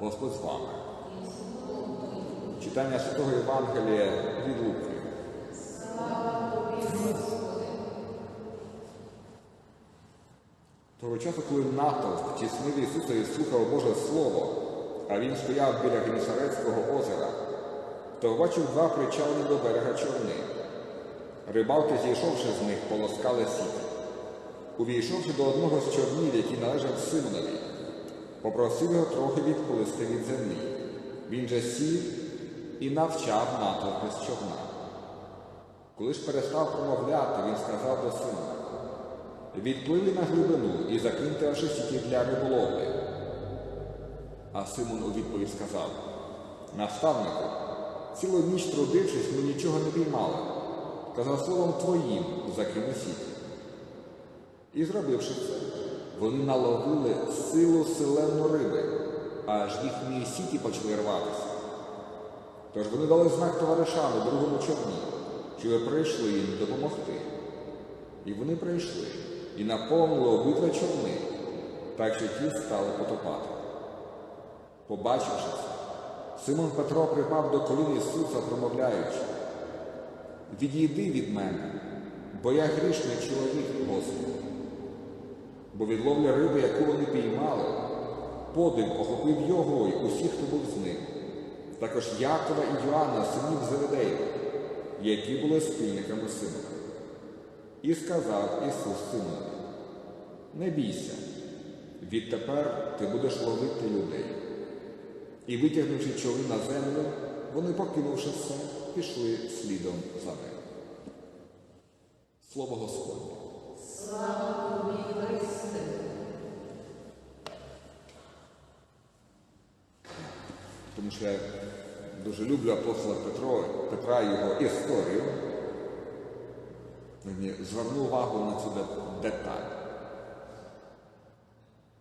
Господь з вами. Читання Святого Євангелія від Луки. Того часу, коли натовп тіснив Ісуса і слухав Боже Слово, а він стояв біля Генісарецького озера, то побачив два причалені до берега човни. Рибалки, зійшовши з них, полоскали сіті. Увійшовши до одного з човнів, який належав Симонові, попросив його трохи відплисти від землі. Він же сів і навчав натовпи з човна. Коли ж перестав промовляти, він сказав до Симона, відпливи на глибину і закиньте аж сіті для риболовлі. А Симон у відповідь сказав, наставнику, цілу ніч трудившись, ми нічого не піймали, та за словом твоїм закину сіті. І зробивши це, вони наловили силу селену риби, аж їхні сіті почали рватися. Тож вони дали знак товаришам у другому човні, щоб прийшли їм допомогти. І вони прийшли і наповнили обидва човни, так що ті стали потопати. Побачивши це, Симон Петро припав до колін Ісуса, промовляючи, відійди від мене, бо я грішний чоловік, Господи. Бо від ловлі риби, яку вони піймали, подив охопив його й усіх, хто був з ним, також Якова і Йоанна, синів Заведеєва, які були спільниками Симона. І сказав Ісус Симонові, не бійся, відтепер ти будеш ловити людей. І витягнувши човни на землю, вони, покинувши все, пішли слідом за ним. Слово Господнє. Тому що я дуже люблю апостола Петро, Петра і його історію. Мені звернув увагу на цю деталь.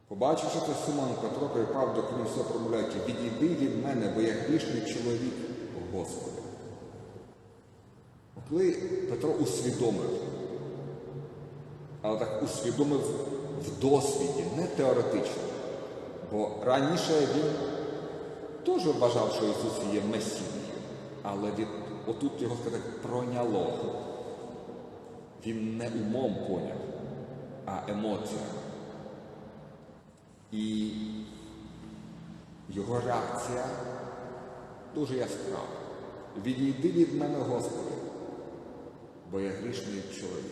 Побачивши це, Симон Петро припав до кінця, промовляючи, відійди від мене, бо я грішний чоловік, Господи. Коли Петро усвідомив, але так усвідомив в досвіді, не теоретично, бо раніше він теж вважав, що Ісус є Месією, але від, отут його сказати пройняло. Він не умом поняв, а емоціями. І його реакція дуже яскрава. Відійди від мене, Господи, бо я грішний чоловік.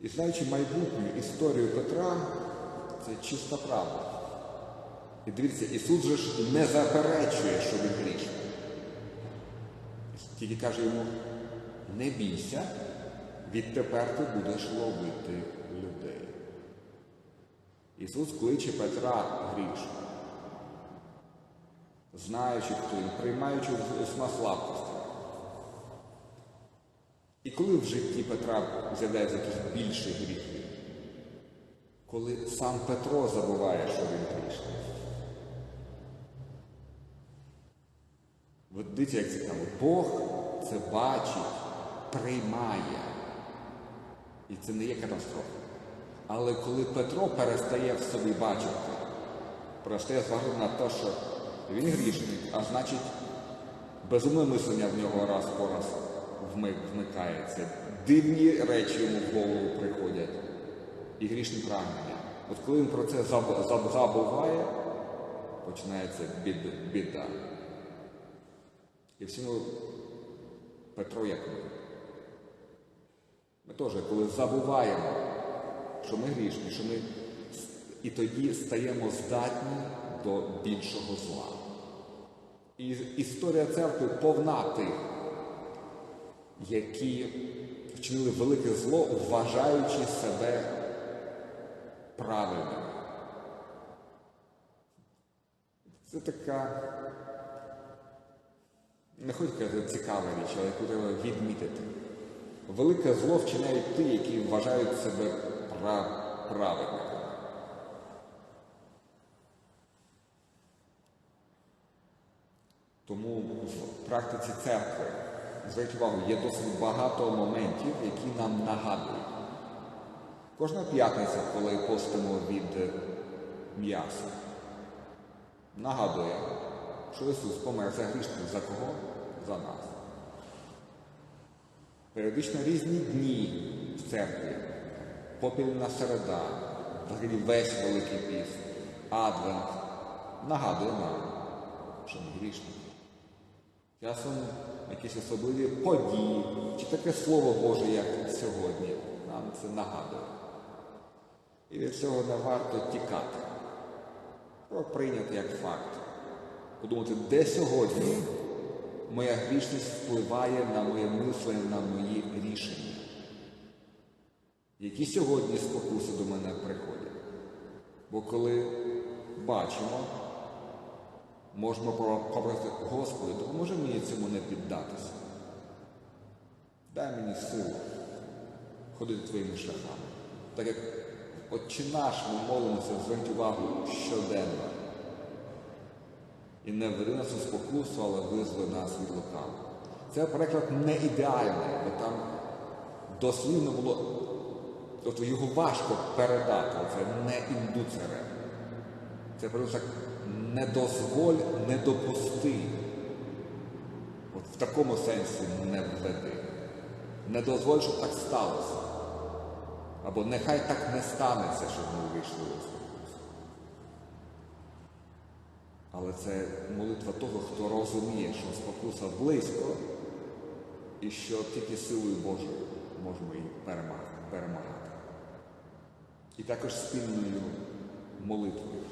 І знаючи майбутню історію Петра, це чиста правда. І дивіться, Ісус же ж не заперечує, що він грішний. Тільки каже йому, не бійся, відтепер ти будеш ловити людей. Ісус кличе Петра грішним, знаючи, хто він, приймаючи усма слабкості. І коли в житті Петра з'являються якісь більші гріхи, коли сам Петро забуває, що він грішний. От дивіться, як цікаво, Бог це бачить, приймає. І це не є катастрофа. Але коли Петро перестає в собі бачити, перестає зважати на те, що він грішний, а значить, безумне мислення в нього раз по раз вмикається. Дивні речі йому в голову приходять. І грішні прагнення. От коли він про це заб- заб- забуває, починається біда. І всьому Петро як ми. Ми теж, коли забуваємо, що ми грішні, що ми і тоді стаємо здатні до більшого зла. І історія церкви повна тих, які вчинили велике зло, вважаючи себе правильними. Це така не хочу казати цікава річ, але яку треба відмітити. Велике зло вчиняють ті, які вважають себе прав... праведниками. Тому в практиці церкви, зверніть увагу, є досить багато моментів, які нам нагадують. Кожна п'ятниця, коли постимо від м'ясо. Нагадує, що Ісус помер за грішних. За кого? За нас. Періодично різні дні в церкві, попільна середа, взагалі весь Великий Піст, Адвент нагадує нам, що ми грішники. Часом якісь особливі події, чи таке Слово Боже, як сьогодні, нам це нагадує. І від цього не варто тікати, прийняти як факт. Подумати, де сьогодні моя грішність впливає на моє мислення, на мої рішення. Які сьогодні спокуси до мене приходять. Бо коли бачимо, можемо попросити, Господи, допоможи мені цьому не піддатися. Дай мені силу ходити твоїми шляхами. Так як Отче наш ми молимося, зверніть увагу щоденно. І не веди нас у спокусу, але визволи нас від лукавого. Це приклад не ідеальний, бо там дослівно було, тобто його важко передати, це не індуцере. Це так не дозволь, не допусти. От в такому сенсі не введи. Не дозволь, щоб так сталося. Або нехай так не станеться, щоб ми вийшли у спокусу. Але це молитва того, хто розуміє, що спокуса близько, і що тільки силою Божою можемо її перемагати. І також спільною молитвою.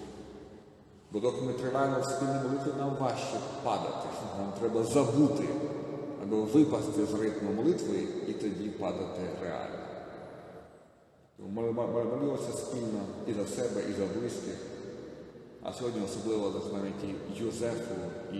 Бо доки ми триваємо в спільній молитві, нам важче падати. Нам треба забути або випасти з ритму молитви і тоді падати реально. Тому молилися спільно і за себе, і за близьких. А сьогодні особливо за пам'яті Юзефу і.